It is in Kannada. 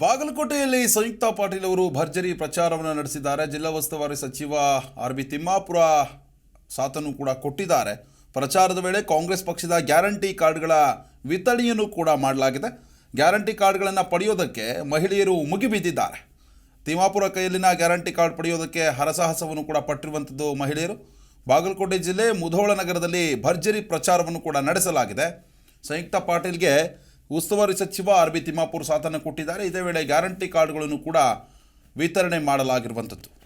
ಬಾಗಲಕೋಟೆಯಲ್ಲಿ ಸಂಯುಕ್ತ ಪಾಟೀಲ್ ಅವರು ಭರ್ಜರಿ ಪ್ರಚಾರವನ್ನು ನಡೆಸಿದ್ದಾರೆ. ಜಿಲ್ಲಾ ಉಸ್ತುವಾರಿ ಸಚಿವ ಆರ್ ಬಿ ತಿಮ್ಮಾಪುರ ಸಾಥನ್ನು ಕೂಡ ಕೊಟ್ಟಿದ್ದಾರೆ. ಪ್ರಚಾರದ ವೇಳೆ ಕಾಂಗ್ರೆಸ್ ಪಕ್ಷದ ಗ್ಯಾರಂಟಿ ಕಾರ್ಡ್ಗಳ ವಿತರಣೆಯನ್ನು ಕೂಡ ಮಾಡಲಾಗಿದೆ. ಗ್ಯಾರಂಟಿ ಕಾರ್ಡ್ಗಳನ್ನು ಪಡೆಯೋದಕ್ಕೆ ಮಹಿಳೆಯರು ಮುಗಿಬಿದ್ದಿದ್ದಾರೆ ತಿಮ್ಮಾಪುರ ಕೈಯಲ್ಲಿನ ಗ್ಯಾರಂಟಿ ಕಾರ್ಡ್ ಪಡೆಯೋದಕ್ಕೆ ಹರಸಾಹಸವನ್ನು ಕೂಡ ಪಟ್ಟಿರುವಂಥದ್ದು ಮಹಿಳೆಯರು. ಬಾಗಲಕೋಟೆ ಜಿಲ್ಲೆ ಮುಧೋಳ ನಗರದಲ್ಲಿ ಭರ್ಜರಿ ಪ್ರಚಾರವನ್ನು ಕೂಡ ನಡೆಸಲಾಗಿದೆ. ಸಂಯುಕ್ತ ಪಾಟೀಲ್ಗೆ ಉಸ್ತುವಾರಿ ಸಚಿವ ಆರ್ ಬಿ ತಿಮ್ಮಾಪುರ್ ಸಾಥನ್ನು ಕೊಟ್ಟಿದ್ದಾರೆ. ಇದೇ ವೇಳೆ ಗ್ಯಾರಂಟಿ ಕಾರ್ಡ್ಗಳನ್ನು ಕೂಡ ವಿತರಣೆ ಮಾಡಲಾಗಿರುವಂಥದ್ದು.